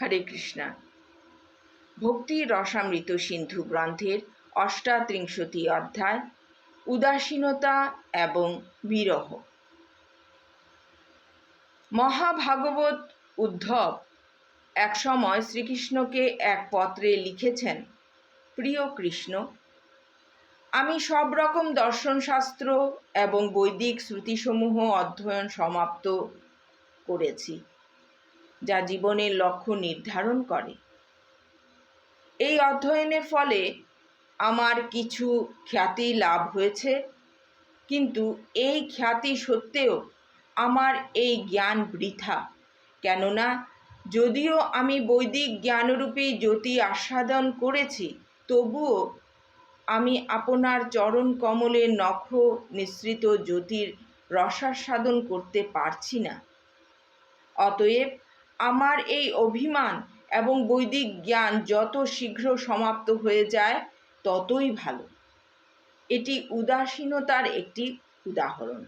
হরে কৃষ্ণা। ভক্তি রসামৃত সিন্ধু গ্রন্থের অষ্টাত্রিংশতি অধ্যায়, উদাসীনতা এবং বিরহ। মহাভাগবত উদ্ধব একসময় শ্রীকৃষ্ণকে এক পত্রে লিখেছেন, প্রিয় কৃষ্ণ, আমি সব রকম দর্শনশাস্ত্র এবং বৈদিক শ্রুতিসমূহ অধ্যয়ন সমাপ্ত করেছি। যা জীবনের লক্ষ্য নির্ধারণ করে। এই অধ্যয়নের ফলে আমার কিছু খ্যাতি লাভ হয়েছে, কিন্তু এই খ্যাতি সত্ত্বেও আমার এই জ্ঞান বৃথা। কেননা, যদিও আমি বৈদিক জ্ঞানরূপী জ্যোতি আস্বাদন করেছি, তবুও আমি আপনার চরণ কমলে নখ নিঃসৃত জ্যোতির রসাস্বাদন করতে পারছি না। অতএব আমার এই অভিমান এবং বৈদিক জ্ঞান যত শীঘ্র সমাপ্ত হয়ে যায়, ততই ভালো। এটি উদাসীনতার একটি উদাহরণ।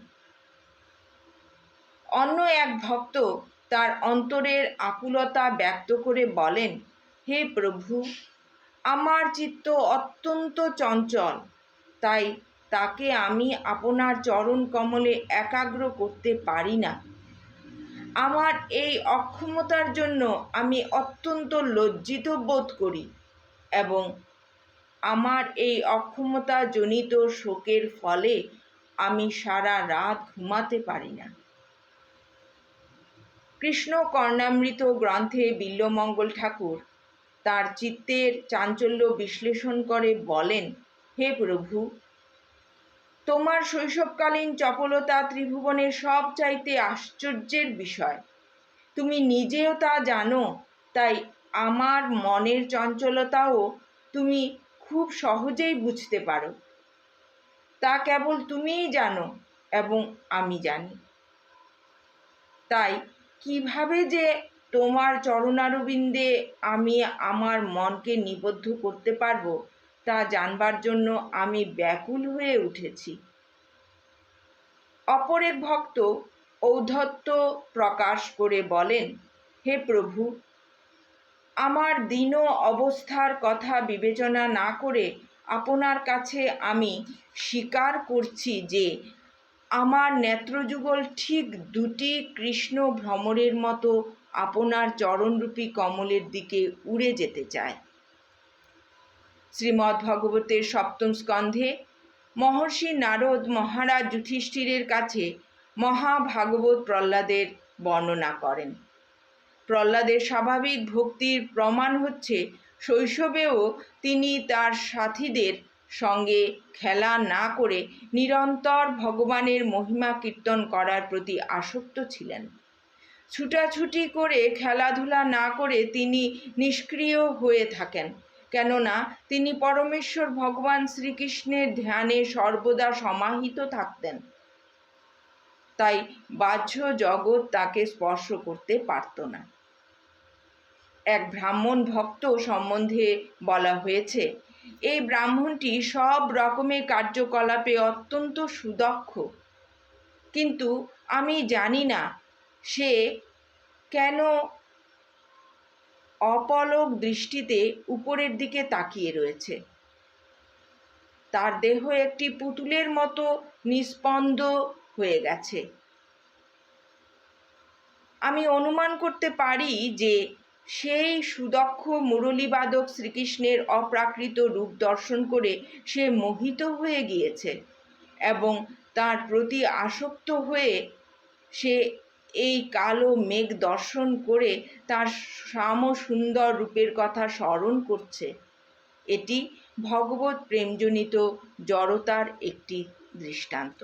অন্য এক ভক্ত তার অন্তরের আকুলতা ব্যক্ত করে বলেন, হে প্রভু, আমার চিত্ত অত্যন্ত চঞ্চল, তাই তাকে আমি আপনার চরণ কমলে একাগ্র করতে পারি না। আমার এই অক্ষমতার জন্য আমি অত্যন্ত লজ্জিত বোধ করি এবং আমার এই অক্ষমতা জনিত শোকের ফলে আমি সারা রাত ঘুমাতে পারি না। কৃষ্ণ কর্ণামৃত গ্রন্থে বিল্লমঙ্গল ঠাকুর তার চিত্তের চাঞ্চল্য বিশ্লেষণ করে বলেন, হে প্রভু তোমার শৈশবকালীন চপলতা ত্রিভুবনের সব চাইতে আশ্চর্যের বিষয়। তুমি নিজেও তা জানো, তাই আমার মনের চঞ্চলতাও তুমি খুব সহজেই বুঝতে পারো। তা কেবল তুমিই জানো এবং আমি জানি। তাই কীভাবে যে তোমার চরণারবিন্দে আমি আমার মনকে নিবদ্ধ করতে পারব তা জানবার জন্য আমি ব্যাকুল হয়ে উঠেছি। অপর এক ভক্ত ঔদ্ধত্য প্রকাশ করে বলেন, হে প্রভু, আমার দীন অবস্থার কথা বিবেচনা না করে আপনার কাছে আমি স্বীকার করছি যে আমার নেত্রযুগল ঠিক দুটি কৃষ্ণ ভ্রমরের মতো আপনার চরণরূপী কমলের দিকে উড়ে যেতে চায়। শ্রীমদ্ ভগবতের সপ্তম স্কন্ধে মহর্ষি নারদ মহারাজ যুধিষ্ঠিরের কাছে মহাভাগবত প্রহ্লাদের বর্ণনা করেন। প্রহ্লাদের স্বাভাবিক ভক্তির প্রমাণ হচ্ছে শৈশবেও তিনি তার সাথীদের সঙ্গে খেলা না করে নিরন্তর ভগবানের মহিমা কীর্তন করার প্রতি আসক্ত ছিলেন। ছুটাছুটি করে খেলাধুলা না করে তিনি নিষ্ক্রিয় হয়ে থাকেন। কেননা, তিনি পরমেশ্বর ভগবান শ্রীকৃষ্ণের ধ্যানে সর্বদা সমাহিত থাকতেন। তাই বাহ্য জগৎ তাকে স্পর্শ করতে পারত না। এক ব্রাহ্মণ ভক্ত সম্বন্ধে বলা হয়েছে, এই ব্রাহ্মণটি সব রকমের কার্যকলাপে অত্যন্ত সুদক্ষ। কিন্তু আমি জানি না সে কেন অপলক দৃষ্টিতে উপরের দিকে তাকিয়ে রয়েছে। তার দেহ একটি পুতুলের মতো নিস্পন্দ হয়ে গেছে। আমি অনুমান করতে পারি যে সেই সুদক্ষ মুরলীবাদক শ্রীকৃষ্ণের অপ্রাকৃত রূপ দর্শন করে সে মোহিত হয়ে গিয়েছে এবং তার প্রতি আসক্ত হয়ে সে এই কালো মেঘ দর্শন করে তার শ্যাম সুন্দর রূপের কথা স্মরণ করছে। এটি ভগবত প্রেমজনিত জড়তার একটি দৃষ্টান্ত।